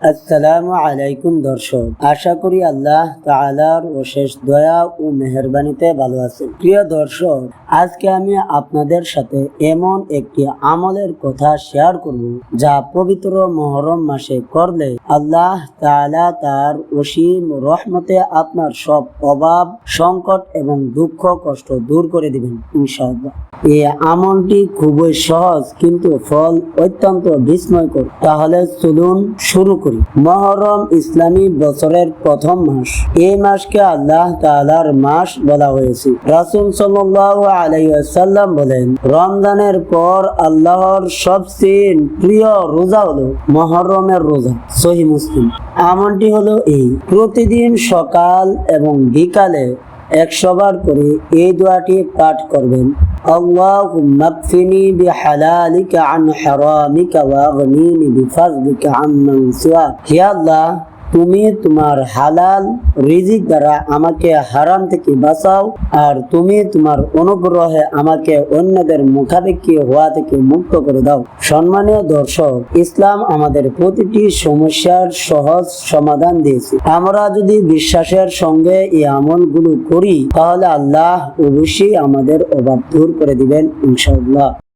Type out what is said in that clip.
আসসালামু আলাইকুম দর্শক, আশা করি আল্লাহ তাআলার অশেষ দয়া ও মেহেরবানিতে ভালো আছেন। প্রিয় দর্শক, আজকে আমি আপনাদের সাথে এমন একটি আমলের কথা শেয়ার করব, যা পবিত্র মহরম মাসে করলে আল্লাহ তাআলা তার অসীম রহমতে আপনার সব অভাব, সংকট এবং দুঃখ, কষ্ট দূর করে দিবেন, ইনশাআল্লাহ। এই আমলটি খুবই সহজ কিন্তু ফল অত্যন্ত বিস্ময়কর। তাহলে চলুন শুরু করি। মহরম ইসলামী বছরের প্রথম মাস। এই মাসকে আল্লাহ তাআলার মাস বলা হয়েছে। রাসূল আলাইহি ওয়াসাল্লাম বলেন, রমজানের পর আল্লাহর সবচেয়ে প্রিয় রোজা হলো মহরমের রোজা, সহি মুসলিম। আমলটি হলো এই, প্রতিদিন সকাল এবং বিকালে একশো বার করে এই দোয়াটি পাঠ করবেন اللهم اكفني بحلالك عن حرامك واغنيني بفضلك عمن سواك হে আল্লাহ তুমি তোমার হালাল রিজিক দ্বারা আমাকে হারাম থেকে বাঁচাও, আর তুমি তোমার অনুগ্রহে আমাকে অন্যদের মুখাপেক্ষী হওয়া থেকে মুক্ত করে দাও। সম্মানীয় দর্শক, ইসলাম আমাদের প্রতিটি সমস্যার সহজ সমাধান দিয়েছে। আমরা যদি বিশ্বাসের সঙ্গে এই আমলগুলো করি, তাহলে আল্লাহ অবশ্যই আমাদের অভাব দূর করে দিবেন, ইনশাআল্লাহ।